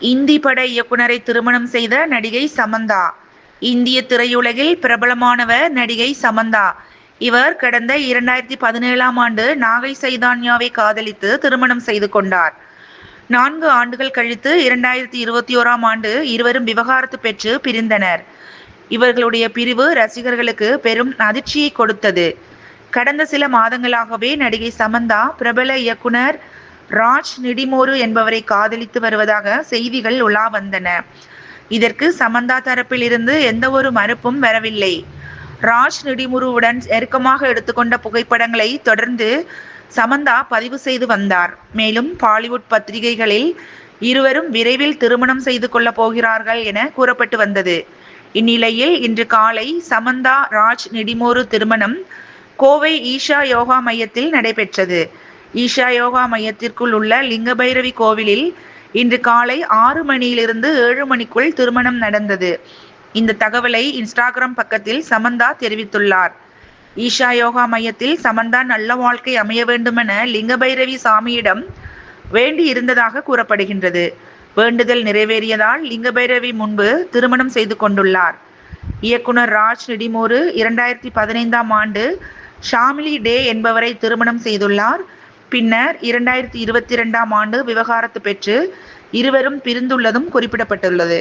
இந்தி பட இயக்குனரை திருமணம் செய்த நடிகை சமந்தா. இந்திய திரையுலகில் பிரபலமானவர் நடிகை சமந்தா. இவர் கடந்த இரண்டாயிரத்தி பதினேழாம் ஆண்டு நாகை சைதான்யாவை காதலித்து திருமணம் செய்து கொண்டார். நான்கு ஆண்டுகள் கழித்து இரண்டாயிரத்தி இருபத்தி ஓராம் ஆண்டு இருவரும் விவகாரத்து பெற்று பிரிந்தனர். இவர்களுடைய பிரிவு ரசிகர்களுக்கு பெரும் அதிர்ச்சியை கொடுத்தது. கடந்த சில மாதங்களாகவே நடிகை சமந்தா பிரபல இயக்குனர் ராஜ் நிடிமோரு என்பவரை காதலித்து வருவதாக செய்திகள் உலா வந்தன. இதற்கு சமந்தா தரப்பில் இருந்து எந்த ஒரு மறுப்பும் வரவில்லை. ராஜ் நிடிமுருவுடன் நெருக்கமாக எடுத்துக்கொண்ட புகைப்படங்களை தொடர்ந்து சமந்தா பதிவு செய்து வந்தார். மேலும் பாலிவுட் பத்திரிகைகளில் இருவரும் விரைவில் திருமணம் செய்து கொள்ளப் போகிறார்கள் என கூறப்பட்டு வந்தது. இந்நிலையில் இன்று காலை சமந்தா ராஜ் நெடிமோரு திருமணம் கோவை ஈஷா யோகா மையத்தில் நடைபெற்றது. ஈஷா யோகா மையத்திற்குள் உள்ள லிங்கபைரவி கோவிலில் இன்று காலை ஆறு மணியிலிருந்து ஏழு மணிக்குள் திருமணம் நடந்தது. இந்த தகவலை இன்ஸ்டாகிராம் பக்கத்தில் சமந்தா தெரிவித்துள்ளார். ஈஷா யோகா மையத்தில் சமந்தா நல்ல வாழ்க்கை அமைய வேண்டுமென லிங்கபைரவி சாமியிடம் வேண்டி இருந்ததாக கூறப்படுகின்றது. வேண்டுதல் நிறைவேறியதால் லிங்கபைரவி முன்பு திருமணம் செய்து கொண்டுள்ளார். இயக்குனர் ராஜ் நெடிமோரு இரண்டாயிரத்தி பதினைந்தாம் ஆண்டு ஷாமிலி டே என்பவரை திருமணம் செய்துள்ளார். பின்னர் இரண்டாயிரத்தி இருபத்தி இரண்டாம் ஆண்டு விவகாரத்து பெற்று இருவரும் பிரிந்துள்ளதும் குறிப்பிடப்பட்டுள்ளது.